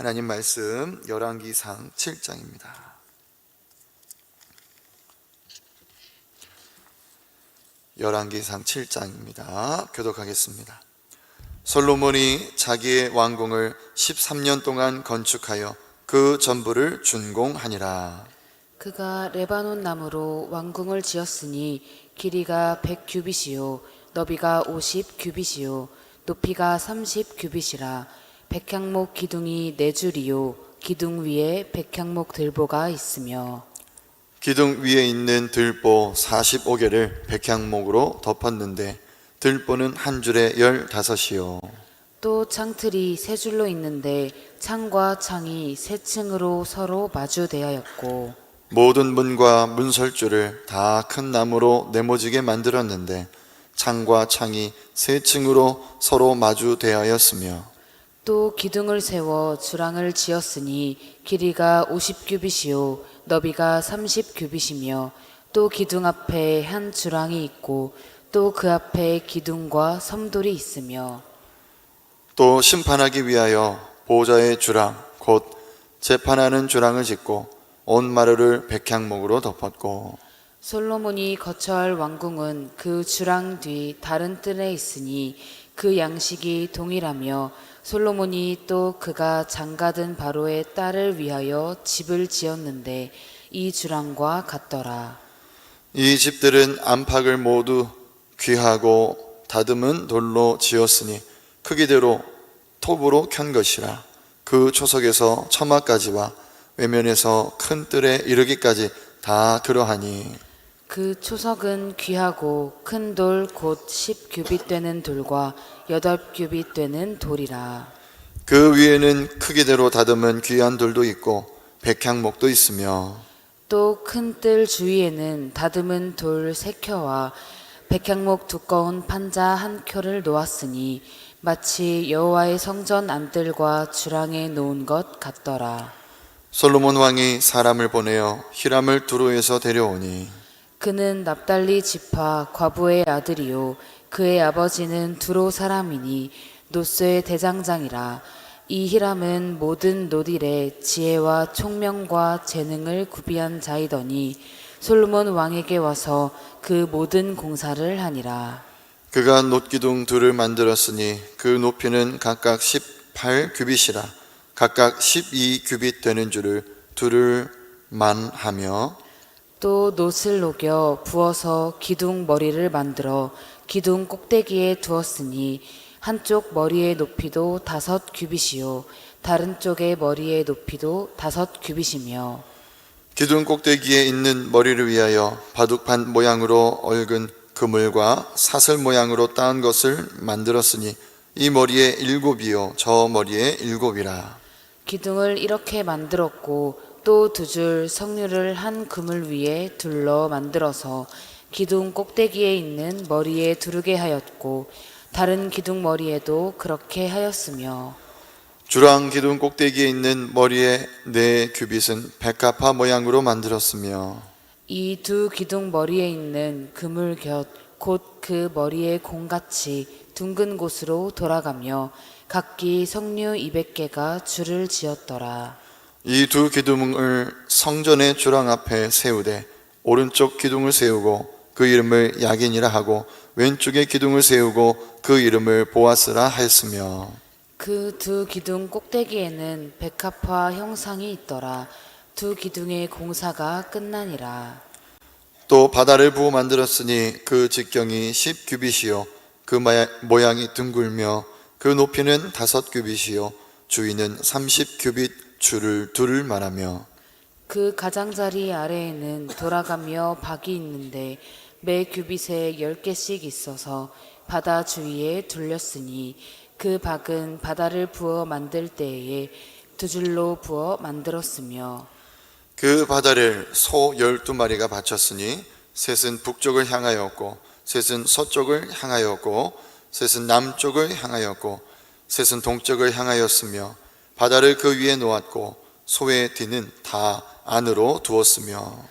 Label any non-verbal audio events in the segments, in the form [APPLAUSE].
하나님 말씀 열왕기상 7장입니다. 열왕기상 7장입니다. 교독하겠습니다. 솔로몬이 자기의 왕궁을 13년 동안 건축하여 그 전부를 준공하니라. 그가 레바논 나무로 왕궁을 지었으니 길이가 100 규빗이요 너비가 50 규빗이요 높이가 30 규빗이라 백향목 기둥이 네 줄이요 기둥 위에 백향목 들보가 있으며 기둥 위에 있는 들보 45개를 백향목으로 덮었는데 들보는 한 줄에 15이요. 또 창틀이 세 줄로 있는데 창과 창이 세 층으로 서로 마주대하였고 모든 문과 문설주를 다 큰 나무로 네모지게 만들었는데 창과 창이 세 층으로 서로 마주 대하였으며 또 기둥을 세워 주랑을 지었으니 길이가 50규빗이요 너비가 30규빗이며 또 기둥 앞에 한 주랑이 있고 또 그 앞에 기둥과 섬돌이 있으며 또 심판하기 위하여 보좌의 주랑 곧 재판하는 주랑을 짓고 온 마루를 백향목으로 덮었고. 솔로몬이 거처할 왕궁은 그 주랑 뒤 다른 뜰에 있으니 그 양식이 동일하며 솔로몬이 또 그가 장가든 바로의 딸을 위하여 집을 지었는데 이 주랑과 같더라. 이 집들은 안팎을 모두 귀하고 다듬은 돌로 지었으니 크기대로 톱으로 켠 것이라 그 초석에서 처마까지와 외면에서 큰 뜰에 이르기까지 다 그러하니 그 초석은 귀하고 큰 돌 곧 10규빗 되는 돌과 8규빗 되는 돌이라. 그 위에는 크기대로 다듬은 귀한 돌도 있고 백향목도 있으며 또 큰 뜰 주위에는 다듬은 돌 세 켜와 백향목 두꺼운 판자 한 켜를 놓았으니 마치 여호와의 성전 안뜰과 주랑에 놓은 것 같더라. 솔로몬 왕이 사람을 보내어 히람을 두로에서 데려오니 그는 납달리 지파 과부의 아들이요. 그의 아버지는 두로 사람이니 노스의 대장장이라. 이 히람은 모든 노딜의 지혜와 총명과 재능을 구비한 자이더니 솔로몬 왕에게 와서 그 모든 공사를 하니라. 그가 놋기둥 둘을 만들었으니 그 높이는 각각 18 규빗이라. 각각 12 규빗 되는 줄을 둘을 만하며 또 놋을 녹여 부어서 기둥 머리를 만들어 기둥 꼭대기에 두었으니 한쪽 머리의 높이도 다섯 규빗이요 다른 쪽의 머리의 높이도 다섯 규빗이며. 기둥 꼭대기에 있는 머리를 위하여 바둑판 모양으로 얽은 그물과 사슬 모양으로 따은 것을 만들었으니 이 머리에 일곱이요 저 머리에 일곱이라. 기둥을 이렇게 만들었고 또 두 줄 석류를 한 그물 위에 둘러 만들어서 기둥 꼭대기에 있는 머리에 두르게 하였고 다른 기둥 머리에도 그렇게 하였으며 주랑 기둥 꼭대기에 있는 머리에 네 규빗은 백합화 모양으로 만들었으며 이 두 기둥 머리에 있는 그물 곁 곧 그 머리의 공같이 둥근 곳으로 돌아가며 각기 석류 200개가 줄을 지었더라. 이 두 기둥을 성전의 주랑 앞에 세우되 오른쪽 기둥을 세우고 그 이름을 야긴이라 하고 왼쪽의 기둥을 세우고 그 이름을 보아스라 하였으며 그 두 기둥 꼭대기에는 백합화 형상이 있더라. 두 기둥의 공사가 끝나니라. 또 바다를 부어 만들었으니 그 직경이 10규빗이요 그 마야- 모양이 둥글며 그 높이는 다섯 규빗이요 주위는 30규빗 줄을 둘을 말하며 그 가장자리 아래에는 돌아가며 박이 있는데 매 규빗에 열 개씩 있어서 바다 주위에 둘렸으니 그 박은 바다를 부어 만들 때에 두 줄로 부어 만들었으며 그 바다를 소 열두 마리가 바쳤으니 셋은 북쪽을 향하였고 셋은 서쪽을 향하였고 셋은 남쪽을 향하였고 셋은 동쪽을 향하였으며 바다를 그 위에 놓았고 소의 뒤는 다 안으로 두었으며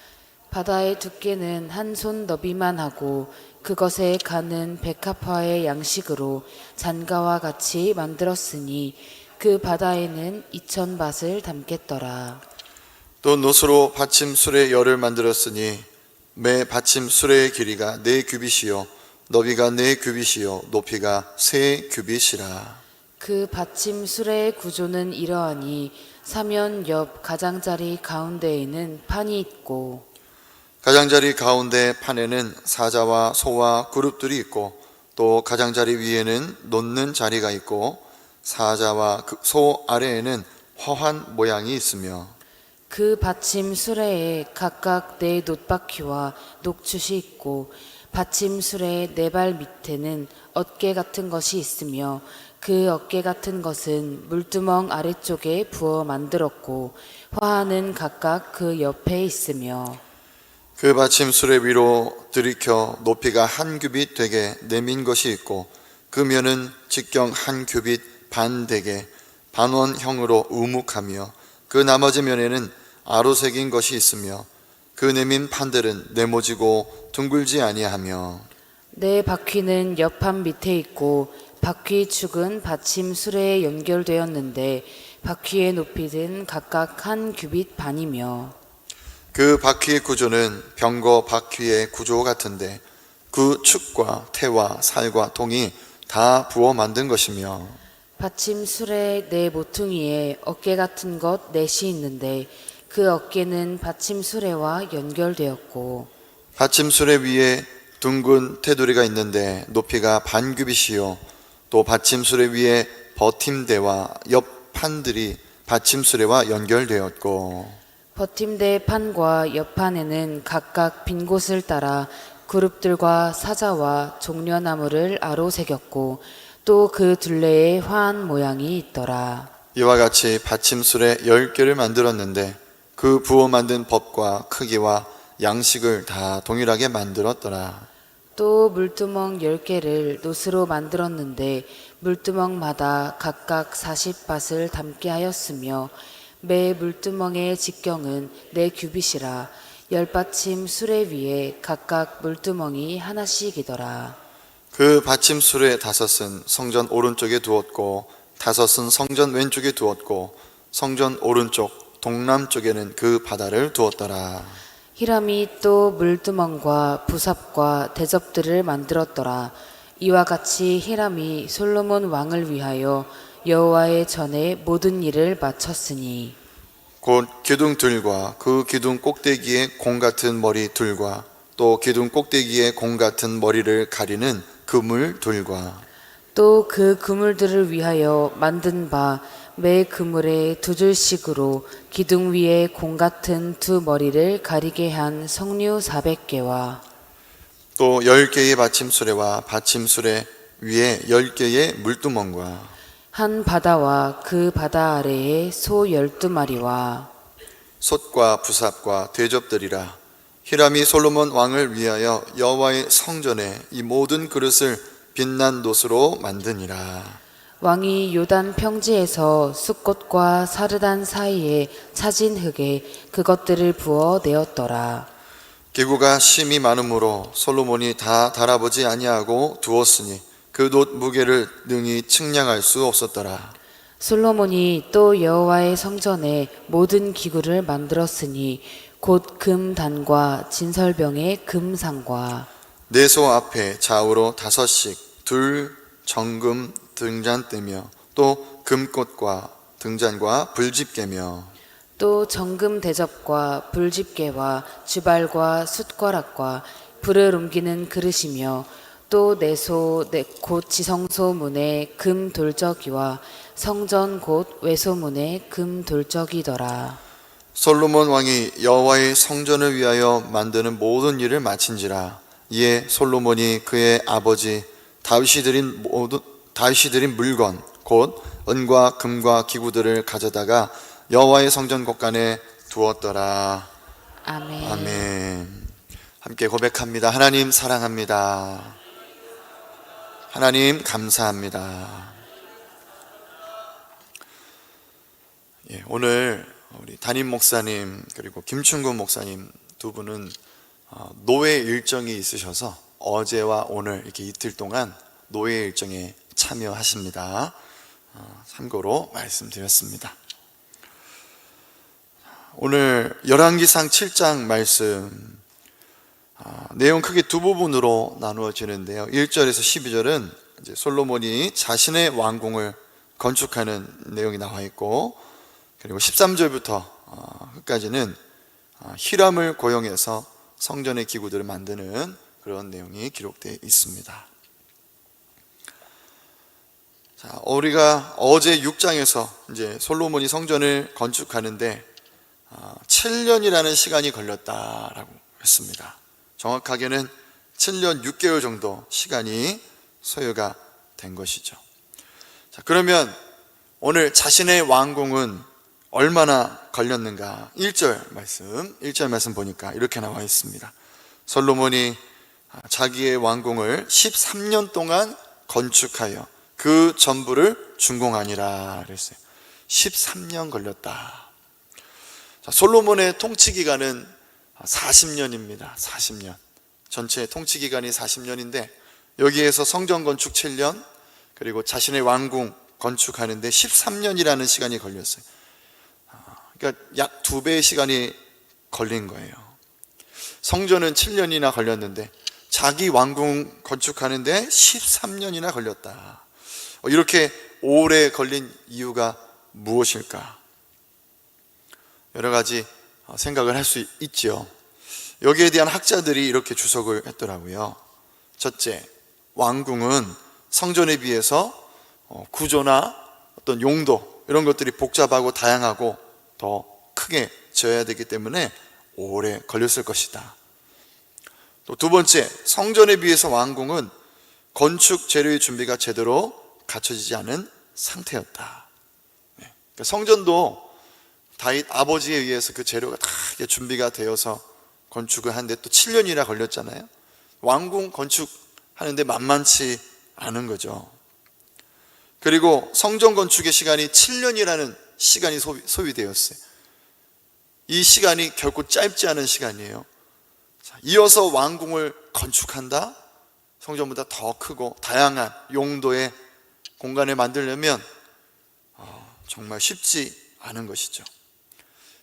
바다의 두께는 한 손 너비만 하고 그것에 가는 백합화의 양식으로 잔가와 같이 만들었으니 그 바다에는 이천 밭을 담겠더라. 또 노스로 받침 수레 열을 만들었으니 매 받침 수레의 길이가 네 규빗이요 너비가 네 규빗이요 높이가 세 규빗이라 그 받침 수레의 구조는 이러하니 사면 옆 가장자리 가운데에는 판이 있고 가장자리 가운데 판에는 사자와 소와 그룹들이 있고 또 가장자리 위에는 놓는 자리가 있고 사자와 그소 아래에는 화환 모양이 있으며 그 받침 수레에 각각 네 놋바퀴와 녹추시 있고 받침 수레의 네 발 밑에는 어깨 같은 것이 있으며 그 어깨 같은 것은 물두멍 아래쪽에 부어 만들었고 화하는 각각 그 옆에 있으며 그 받침 수레 위로 들이켜 높이가 한 규빗 되게 내민 것이 있고 그 면은 직경 한 규빗 반 되게 반원형으로 우묵하며 그 나머지 면에는 아로새긴 것이 있으며 그 내민 판들은 네모지고 둥글지 아니하며 네 바퀴는 옆판 밑에 있고 바퀴 축은 받침 수레에 연결되었는데 바퀴의 높이는 각각 한 규빗 반이며 그 바퀴의 구조는 병거 바퀴의 구조 같은데 그 축과 태와 살과 동이 다 부어 만든 것이며 받침 수레 네 모퉁이에 어깨 같은 것 넷이 있는데 그 어깨는 받침 수레와 연결되었고 받침 수레 위에 둥근 테두리가 있는데 높이가 반 규빗이요 또 받침 수레 위에 버팀대와 옆 판들이 받침 수레와 연결되었고 버팀대 판과 옆판에는 각각 빈 곳을 따라 그룹들과 사자와 종려나무를 아로새겼고 또 그 둘레에 화한 모양이 있더라. 이와 같이 받침 수레 열 개를 만들었는데 그 부어 만든 법과 크기와 양식을 다 동일하게 만들었더라. 또 물두멍 열 개를 노스로 만들었는데 물두멍마다 각각 사십 밭을 담게 하였으며 매 물두멍의 직경은 네 규빗이라 열 받침 수레 위에 각각 물두멍이 하나씩이더라. 그 받침 수레 다섯은 성전 오른쪽에 두었고 다섯은 성전 왼쪽에 두었고 성전 오른쪽 동남쪽에는 그 바다를 두었더라. 히람이 또 물두멍과 부삽과 대접들을 만들었더라. 이와 같이 히람이 솔로몬 왕을 위하여 여호와의 전에 모든 일을 마쳤으니 곧 기둥들과 그 기둥 꼭대기에 공 같은 머리 둘과 또 기둥 꼭대기에 공 같은 머리를 가리는 그물 둘과 또 그 그물들을 위하여 만든 바 매 그물에 두 줄씩으로 기둥 위에 공 같은 두 머리를 가리게 한 석류 사백 개와 또 열 개의 받침수레와 받침수레 위에 열 개의 물두멍과 한 바다와 그 바다 아래에 소 열두 마리와 솥과 부삽과 대접들이라. 히람이 솔로몬 왕을 위하여 여호와의 성전에 이 모든 그릇을 빛난 놋으로 만드니라 왕이 요단 평지에서 숫꽃과 사르단 사이에 차진 흙에 그것들을 부어 내었더라. 기구가 심이 많으므로 솔로몬이 다 달아보지 아니하고 두었으니 그놋 무게를 능히 측량할 수 없었더라 솔로몬이 또 여호와의 성전에 모든 기구를 만들었으니 곧 금단과 진설병의 금상과 내소 앞에 좌우로 다섯씩 둘 정금 등잔대며 또 금꽃과 등잔과 불집게며 또 정금 대접과 불집게와 주발과 숫과락과 불을 옮기는 그릇이며 또 내소 내- 곧 지성소 문에 금 돌적이와 성전 곧 외소문에 금 돌적이더라. 솔로몬 왕이 여호와의 성전을 위하여 만드는 모든 일을 마친지라 이에 솔로몬이 그의 아버지 다윗이 드린 모든 다윗이 드린 물건 곧 은과 금과 기구들을 가져다가 여호와의 성전 곳간에 두었더라 아멘. 아멘. 함께 고백합니다. 하나님 사랑합니다. 하나님 감사합니다. 예, 오늘 우리 담임 목사님 그리고 김충근 목사님 두 분은 어, 노예 일정이 있으셔서 어제와 오늘 이렇게 이틀 동안 노예 일정에 참여하십니다. 어, 참고로 말씀드렸습니다. 오늘 열왕기상 7장 말씀 아, 내용 크게 두 부분으로 나누어지는데요. 1절에서 12절은 이제 솔로몬이 자신의 왕궁을 건축하는 내용이 나와 있고 그리고 13절부터 어, 끝까지는 아, 히람을 고용해서 성전의 기구들을 만드는 그런 내용이 기록되어 있습니다. 자, 우리가 어제 6장에서 이제 솔로몬이 성전을 건축하는데 7년이라는 시간이 걸렸다라고 했습니다. 정확하게는 7년 6개월 정도 시간이 소요가 된 것이죠. 자, 그러면 오늘 자신의 왕궁은 얼마나 걸렸는가? 1절 말씀, 1절 말씀 보니까 이렇게 나와 있습니다. 솔로몬이 자기의 왕궁을 13년 동안 건축하여 그 전부를 준공하니라 그랬어요. 13년 걸렸다. 자, 솔로몬의 통치 기간은 40년입니다. 40년. 전체 통치 기간이 40년인데 여기에서 성전 건축 7년 그리고 자신의 왕궁 건축하는데 13년이라는 시간이 걸렸어요. 아, 그러니까 약 두 배의 시간이 걸린 거예요. 성전은 7년이나 걸렸는데 자기 왕궁 건축하는데 13년이나 걸렸다. 어, 이렇게 오래 걸린 이유가 무엇일까? 여러 가지 어, 생각을 할 수 있죠. 여기에 대한 학자들이 이렇게 주석을 했더라고요. 첫째, 왕궁은 성전에 비해서 어, 구조나 어떤 용도 이런 것들이 복잡하고 다양하고 더 크게 지어야 되기 때문에 오래 걸렸을 것이다. 또 두 번째, 성전에 비해서 왕궁은 건축 재료의 준비가 제대로 갖춰지지 않은 상태였다. 네. 그러니까 성전도 다윗 아버지에 의해서 그 재료가 다 준비가 되어서 건축을 하는데 또 7년이나 걸렸잖아요. 왕궁 건축하는데 만만치 않은 거죠. 그리고 성전 건축의 시간이 7년이라는 시간이 소비, 소비되었어요. 이 시간이 결코 짧지 않은 시간이에요. 자, 이어서 왕궁을 건축한다? 성전보다 더 크고 다양한 용도의 공간을 만들려면 어, 정말 쉽지 않은 것이죠.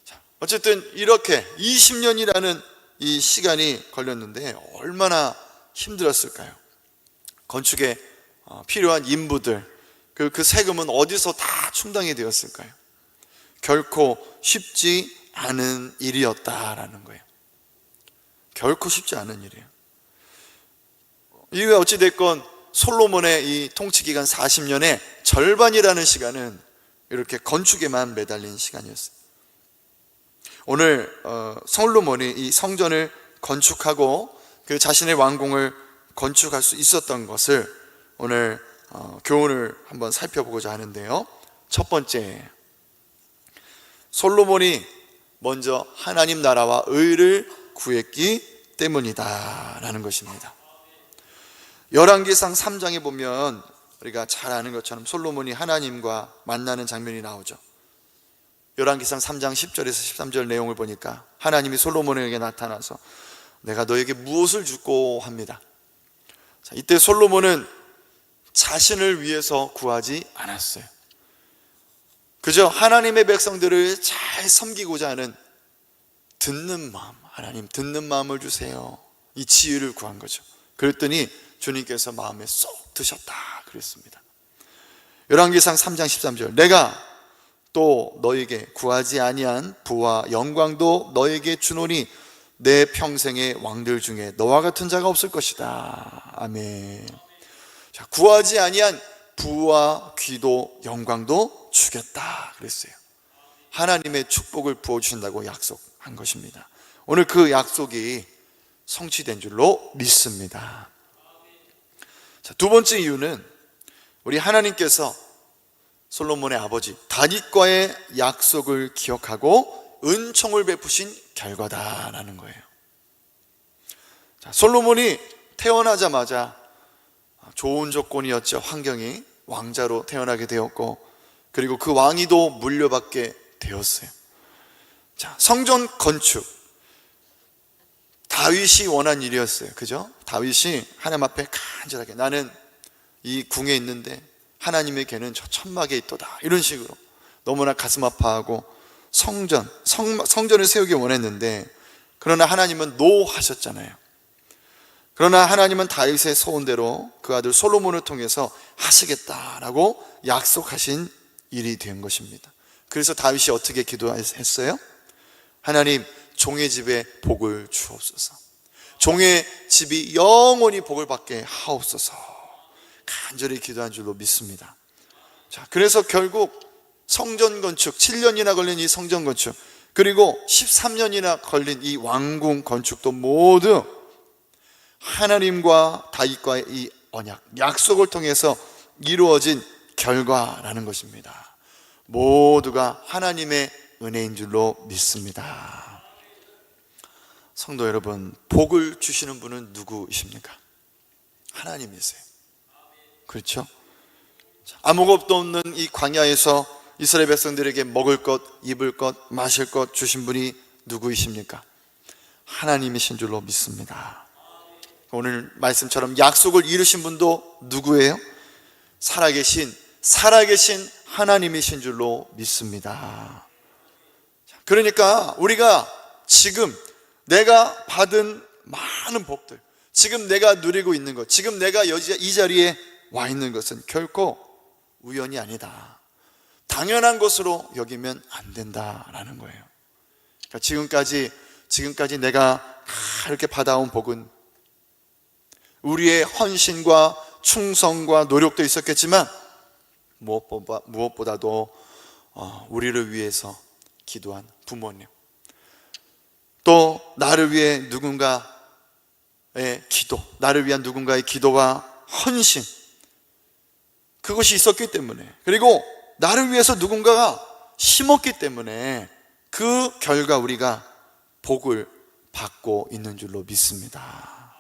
자, 어쨌든 이렇게 20년이라는 이 시간이 걸렸는데 얼마나 힘들었을까요? 건축에 어, 필요한 인부들, 그, 그 세금은 어디서 다 충당이 되었을까요? 결코 쉽지 않은 일이었다라는 거예요. 결코 쉽지 않은 일이에요. 이후에 어찌됐건 솔로몬의 이 통치 기간 40년의 절반이라는 시간은 이렇게 건축에만 매달린 시간이었어요. 오늘 어, 솔로몬이 이 성전을 건축하고 그 자신의 왕궁을 건축할 수 있었던 것을 오늘 어, 교훈을 한번 살펴보고자 하는데요. 첫 번째, 솔로몬이 먼저 하나님 나라와 의를 구했기 때문이다라는 것입니다. 열왕기상 3장에 보면 우리가 잘 아는 것처럼 솔로몬이 하나님과 만나는 장면이 나오죠. 열왕기상 3장 10절에서 13절 내용을 보니까 하나님이 솔로몬에게 나타나서 내가 너에게 무엇을 주고 합니다. 자, 이때 솔로몬은 자신을 위해서 구하지 않았어요. 그저 하나님의 백성들을 잘 섬기고자 하는 듣는 마음, 하나님 듣는 마음을 주세요. 이 지혜를 구한 거죠. 그랬더니 주님께서 마음에 쏙 드셨다 그랬습니다. 열왕기상 3장 13절 내가 또 너에게 구하지 아니한 부와 영광도 너에게 주노니 내 평생의 왕들 중에 너와 같은 자가 없을 것이다. 아멘. 자, 구하지 아니한 부와 귀도 영광도 주겠다 그랬어요. 하나님의 축복을 부어 주신다고 약속한 것입니다. 오늘 그 약속이 성취된 줄로 믿습니다. 자, 두 번째 이유는 우리 하나님께서 솔로몬의 아버지 다윗과의 약속을 기억하고 은총을 베푸신 결과다라는 거예요. 자, 솔로몬이 태어나자마자 좋은 조건이었죠. 환경이 왕자로 태어나게 되었고 그리고 그 왕위도 물려받게 되었어요. 자, 성전 건축 다윗이 원한 일이었어요. 그죠? 다윗이 하나님 앞에 간절하게 나는 이 궁에 있는데 하나님에게는 저 천막에 있도다. 이런 식으로 너무나 가슴 아파하고 성전, 성, 성전을 세우기 원했는데 그러나 하나님은 노 하셨잖아요. 그러나 하나님은 다윗의 소원대로 그 아들 솔로몬을 통해서 하시겠다라고 약속하신 일이 된 것입니다. 그래서 다윗이 어떻게 기도했어요? 하나님, 종의 집에 복을 주옵소서. 종의 집이 영원히 복을 받게 하옵소서. 간절히 기도한 줄로 믿습니다. 자, 그래서 결국 성전 건축, 7년이나 걸린 이 성전 건축, 그리고 13년이나 걸린 이 왕궁 건축도 모두 하나님과 다윗과의 이 언약, 약속을 통해서 이루어진 결과라는 것입니다. 모두가 하나님의 은혜인 줄로 믿습니다. 성도 여러분, 복을 주시는 분은 누구이십니까? 하나님이세요. 그렇죠? 자, 아무것도 없는 이 광야에서 이스라엘 백성들에게 먹을 것, 입을 것, 마실 것 주신 분이 누구이십니까? 하나님이신 줄로 믿습니다. 오늘 말씀처럼 약속을 이루신 분도 누구예요? 살아계신, 살아계신 하나님이신 줄로 믿습니다. 자, 그러니까 우리가 지금 내가 받은 많은 복들, 지금 내가 누리고 있는 것, 지금 내가 이 자리에 와 있는 것은 결코 우연이 아니다. 당연한 것으로 여기면 안 된다라는 거예요. 그러니까 지금까지 지금까지 내가 다 이렇게 받아온 복은 우리의 헌신과 충성과 노력도 있었겠지만 무엇보다, 무엇보다도 어, 우리를 위해서 기도한 부모님 또 나를 위해 누군가의 기도 나를 위한 누군가의 기도와 헌신 그것이 있었기 때문에 그리고 나를 위해서 누군가가 심었기 때문에 그 결과 우리가 복을 받고 있는 줄로 믿습니다.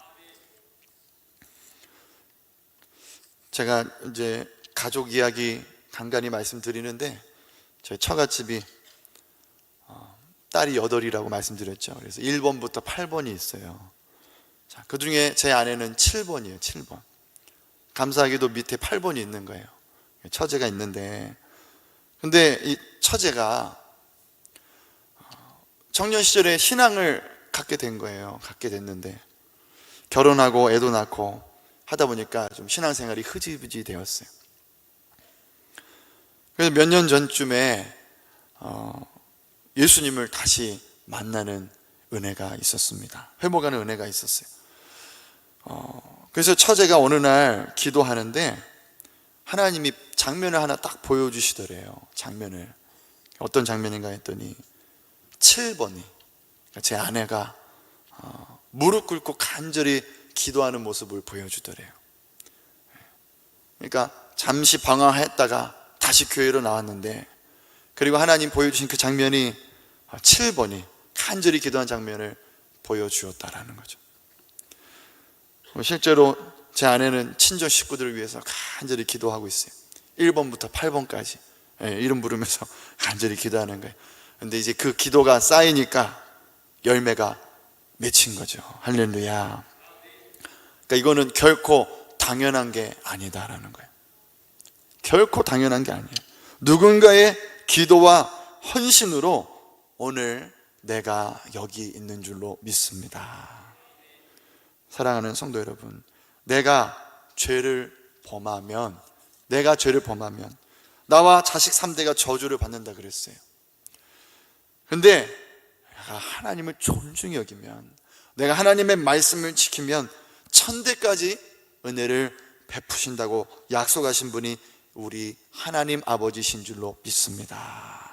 제가 이제 가족 이야기 간간히 말씀드리는데 저희 처갓집이 어, 딸이 여덟이라고 말씀드렸죠. 그래서 1번부터 8번이 있어요. 자, 그 중에 제 아내는 7번이에요. 7번. 감사하게도 밑에 8번이 있는 거예요. 처제가 있는데 근데 이 처제가 어, 청년 시절에 신앙을 갖게 된 거예요. 갖게 됐는데 결혼하고 애도 낳고 하다 보니까 좀 신앙생활이 흐지부지 되었어요. 그래서 몇 년 전쯤에 어, 예수님을 다시 만나는 은혜가 있었습니다. 회복하는 은혜가 있었어요. 어, 그래서 처제가 어느 날 기도하는데 하나님이 장면을 하나 딱 보여주시더래요. 장면을. 어떤 장면인가 했더니 7번이 제 아내가 어, 무릎 꿇고 간절히 기도하는 모습을 보여주더래요. 그러니까 잠시 방황했다가 다시 교회로 나왔는데 그리고 하나님 보여주신 그 장면이 7번이 간절히 기도한 장면을 보여주었다라는 거죠. 실제로 제 아내는 친정 식구들을 위해서 간절히 기도하고 있어요. 1번부터 8번까지 예, 이름 부르면서 [LAUGHS] 간절히 기도하는 거예요. 근데 이제 그 기도가 쌓이니까 열매가 맺힌 거죠. 할렐루야. 그러니까 이거는 결코 당연한 게 아니다라는 거예요. 결코 당연한 게 아니에요. 누군가의 기도와 헌신으로 오늘 내가 여기 있는 줄로 믿습니다. 사랑하는 성도 여러분, 내가 죄를 범하면, 내가 죄를 범하면, 나와 자식 3대가 저주를 받는다 그랬어요. 근데 하나님을 존중히 여기면, 내가 하나님의 말씀을 지키면, 천대까지 은혜를 베푸신다고 약속하신 분이 우리 하나님 아버지신 줄로 믿습니다.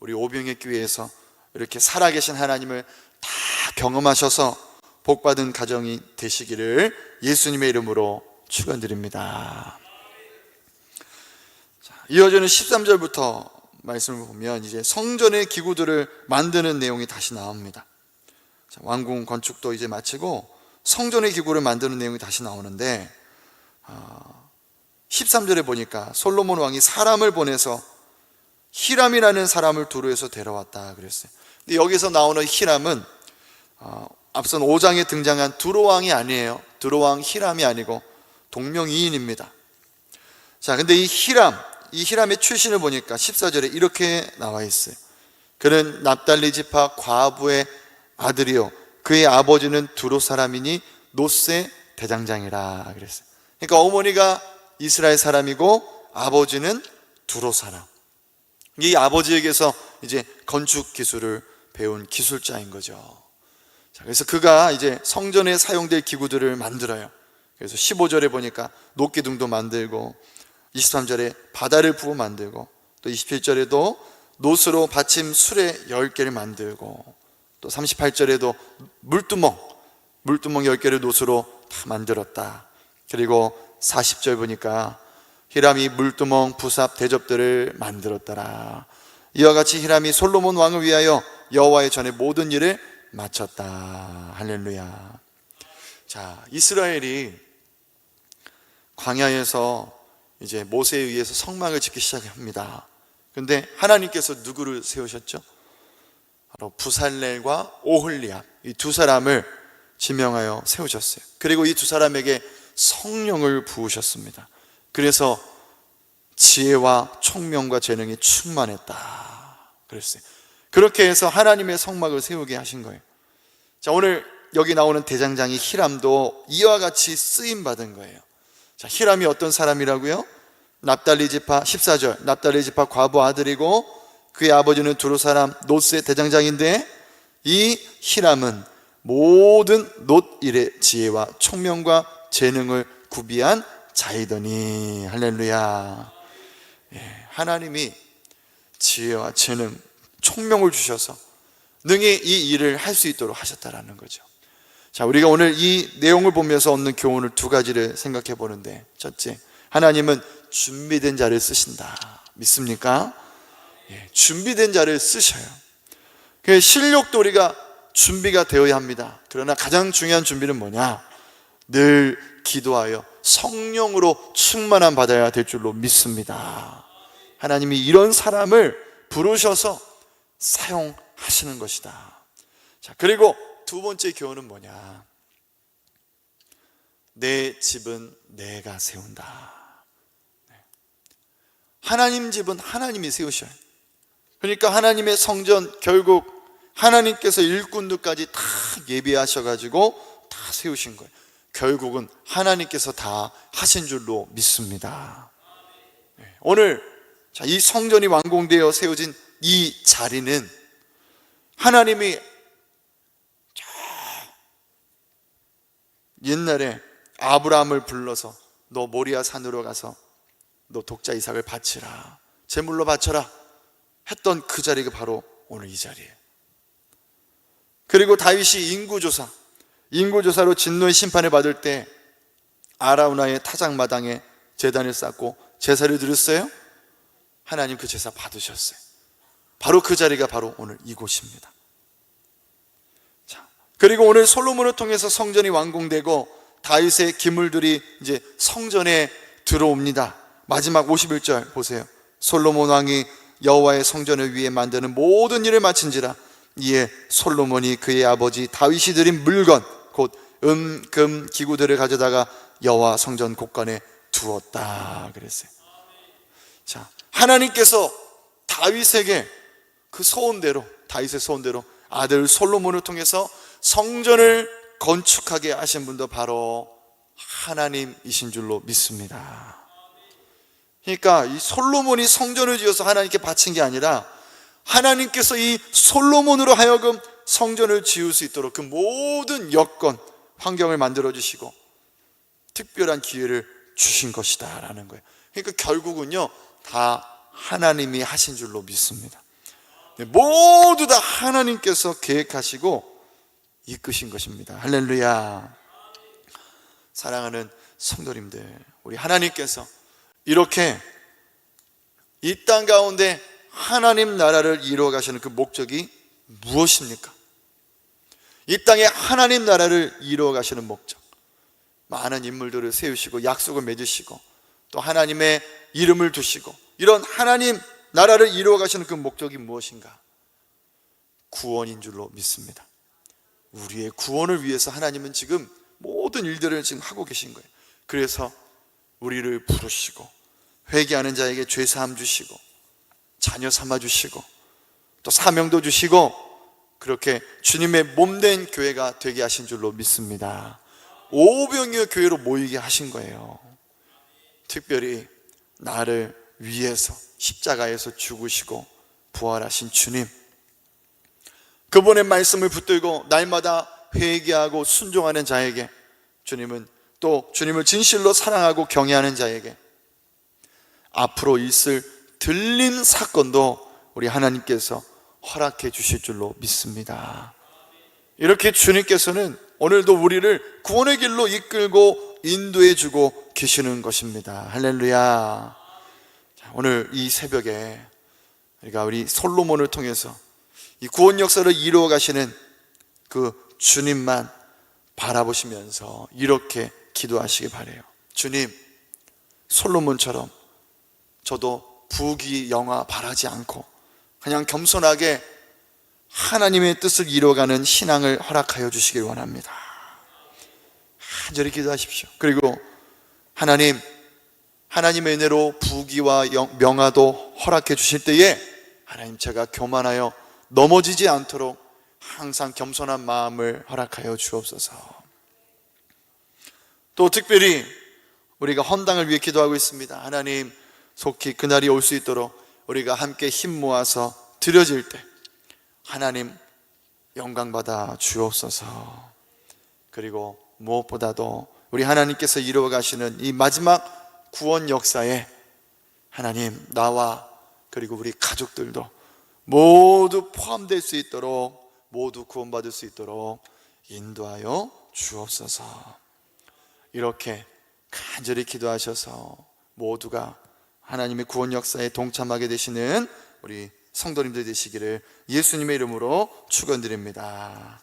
우리 오병의 교회에서 이렇게 살아계신 하나님을 다 경험하셔서 복받은 가정이 되시기를 예수님의 이름으로 축원드립니다. 자, 이어지는 13절부터 말씀을 보면 이제 성전의 기구들을 만드는 내용이 다시 나옵니다. 자, 왕궁 건축도 이제 마치고 성전의 기구를 만드는 내용이 다시 나오는데 어, 13절에 보니까 솔로몬 왕이 사람을 보내서 히람이라는 사람을 두루에서 데려왔다 그랬어요. 근데 여기서 나오는 히람은 어, 앞선 5장에 등장한 두로왕이 아니에요. 두로왕 히람이 아니고 동명이인입니다. 자, 근데 이 히람, 이 히람의 출신을 보니까 14절에 이렇게 나와 있어요. 그는 납달리 지파 과부의 아들이요. 그의 아버지는 두로 사람이니 노세 대장장이라 그랬어요. 그러니까 어머니가 이스라엘 사람이고 아버지는 두로 사람. 이 아버지에게서 이제 건축 기술을 배운 기술자인 거죠. 자, 그래서 그가 이제 성전에 사용될 기구들을 만들어요. 그래서 15절에 보니까 녹기둥도 만들고 23절에 바다를 부어 만들고 또 27절에도 노스로 받침 수레 10개를 만들고 또 38절에도 물두멍 물두멍 10개를 노스로 다 만들었다. 그리고 40절 보니까 히람이 물두멍 부삽 대접들을 만들었더라. 이와 같이 히람이 솔로몬 왕을 위하여 여호와의 전에 모든 일을 마쳤다. 할렐루야. 자, 이스라엘이 광야에서 이제 모세에 의해서 성막을 짓기 시작합니다. 근데 하나님께서 누구를 세우셨죠? 바로 부살렐과 오홀리압 이 두 사람을 지명하여 세우셨어요. 그리고 이 두 사람에게 성령을 부으셨습니다. 그래서 지혜와 총명과 재능이 충만했다. 그랬어요. 그렇게 해서 하나님의 성막을 세우게 하신 거예요. 자, 오늘 여기 나오는 대장장이 히람도 이와 같이 쓰임 받은 거예요. 자, 히람이 어떤 사람이라고요? 납달리 지파 14절. 납달리 지파 과부 아들이고 그의 아버지는 두루 사람 노스의 대장장인데 이 히람은 모든 놋 일의 지혜와 총명과 재능을 구비한 자이더니 할렐루야. 예, 하나님이 지혜와 재능, 총명을 주셔서 능히 이 일을 할 수 있도록 하셨다라는 거죠. 자, 우리가 오늘 이 내용을 보면서 얻는 교훈을 두 가지를 생각해 보는데, 첫째, 하나님은 준비된 자를 쓰신다. 믿습니까? 예, 준비된 자를 쓰셔요. 그 실력도 우리가 준비가 되어야 합니다. 그러나 가장 중요한 준비는 뭐냐? 늘 기도하여 성령으로 충만한 받아야 될 줄로 믿습니다. 하나님이 이런 사람을 부르셔서 사용하시는 것이다. 자, 그리고 두 번째 교훈은 뭐냐? 내 집은 내가 세운다. 네. 하나님 집은 하나님이 세우셔요. 그러니까 하나님의 성전 결국 하나님께서 일꾼들까지 다 예비하셔가지고 다 세우신 거예요. 결국은 하나님께서 다 하신 줄로 믿습니다. 네. 오늘 자, 이 성전이 완공되어 세워진 이 자리는 하나님이 저 옛날에 아브라함을 불러서 너 모리아 산으로 가서 너 독자 이삭을 바치라 제물로 바쳐라 했던 그 자리가 바로 오늘 이 자리예요. 그리고 다윗이 인구 조사 인구조사로 진노의 심판을 받을 때 아라우나의 타작마당에 제단을 쌓고 제사를 드렸어요. 하나님 그 제사 받으셨어요. 바로 그 자리가 바로 오늘 이곳입니다. 자, 그리고 오늘 솔로몬을 통해서 성전이 완공되고 다윗의 기물들이 이제 성전에 들어옵니다. 마지막 51절 보세요. 솔로몬 왕이 여호와의 성전을 위해 만드는 모든 일을 마친지라 이에 솔로몬이 그의 아버지 다윗이 드린 물건 곧 음, 금, 기구들을 가져다가 여호와 성전 곳간에 두었다 그랬어요. 자, 하나님께서 다윗에게 그 소원대로 다윗의 소원대로 아들 솔로몬을 통해서 성전을 건축하게 하신 분도 바로 하나님이신 줄로 믿습니다. 그러니까 이 솔로몬이 성전을 지어서 하나님께 바친 게 아니라 하나님께서 이 솔로몬으로 하여금 성전을 지을 수 있도록 그 모든 여건, 환경을 만들어 주시고 특별한 기회를 주신 것이다라는 거예요. 그러니까 결국은요 다 하나님이 하신 줄로 믿습니다. 네, 모두 다 하나님께서 계획하시고 이끄신 것입니다. 할렐루야. 사랑하는 성도님들, 우리 하나님께서 이렇게 이 땅 가운데 하나님 나라를 이루어 가시는 그 목적이 무엇입니까? 이 땅에 하나님 나라를 이루어 가시는 목적. 많은 인물들을 세우시고 약속을 맺으시고 또 하나님의 이름을 두시고 이런 하나님 나라를 이루어 가시는 그 목적이 무엇인가? 구원인 줄로 믿습니다. 우리의 구원을 위해서 하나님은 지금 모든 일들을 지금 하고 계신 거예요. 그래서 우리를 부르시고 회개하는 자에게 죄 사함 주시고 자녀 삼아 주시고 또 사명도 주시고 그렇게 주님의 몸된 교회가 되게 하신 줄로 믿습니다. 오병이어 교회로 모이게 하신 거예요. 특별히 나를 위해서 십자가에서 죽으시고 부활하신 주님. 그분의 말씀을 붙들고 날마다 회개하고 순종하는 자에게 주님은 또 주님을 진실로 사랑하고 경외하는 자에게 앞으로 있을 들림 사건도 우리 하나님께서 허락해 주실 줄로 믿습니다. 이렇게 주님께서는 오늘도 우리를 구원의 길로 이끌고 인도해 주고 계시는 것입니다. 할렐루야. 자, 오늘 이 새벽에 우리가 우리 솔로몬을 통해서 이 구원 역사를 이루어 가시는 그 주님만 바라보시면서 이렇게 기도하시기 바래요. 주님, 솔로몬처럼 저도 부귀 영화 바라지 않고 그냥 겸손하게 하나님의 뜻을 이루어가는 신앙을 허락하여 주시길 원합니다. 간절히 기도하십시오. 그리고 하나님, 하나님의 은혜로 부귀와 영- 명화도 허락해 주실 때에 하나님 제가 교만하여 넘어지지 않도록 항상 겸손한 마음을 허락하여 주옵소서. 또 특별히 우리가 헌당을 위해 기도하고 있습니다. 하나님 속히 그날이 올 수 있도록 우리가 함께 힘 모아서 드려질 때 하나님 영광 받아 주옵소서. 그리고 무엇보다도 우리 하나님께서 이루어 가시는 이 마지막 구원 역사에 하나님 나와 그리고 우리 가족들도 모두 포함될 수 있도록 모두 구원받을 수 있도록 인도하여 주옵소서. 이렇게 간절히 기도하셔서 모두가 하나님의 구원 역사에 동참하게 되시는 우리 성도님들 되시기를 예수님의 이름으로 축원드립니다.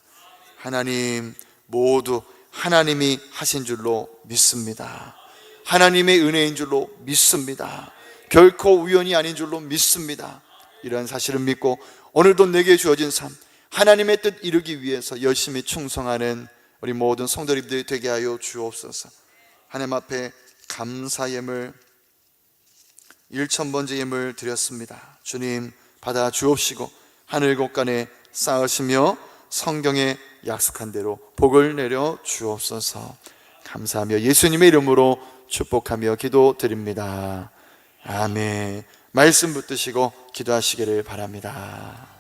하나님 모두 하나님이 하신 줄로 믿습니다. 하나님의 은혜인 줄로 믿습니다. 결코 우연이 아닌 줄로 믿습니다. 이러한 사실을 믿고 오늘도 내게 주어진 삶 하나님의 뜻 이루기 위해서 열심히 충성하는 우리 모든 성도님들이 되게 하여 주옵소서. 하나님 앞에 감사 예물 1천번째 예물 드렸습니다. 주님 받아 주옵시고 하늘 곳간에 쌓으시며 성경에 약속한 대로 복을 내려 주옵소서. 감사하며 예수님의 이름으로 축복하며 기도드립니다. 아멘. 말씀 붙드시고 기도하시기를 바랍니다.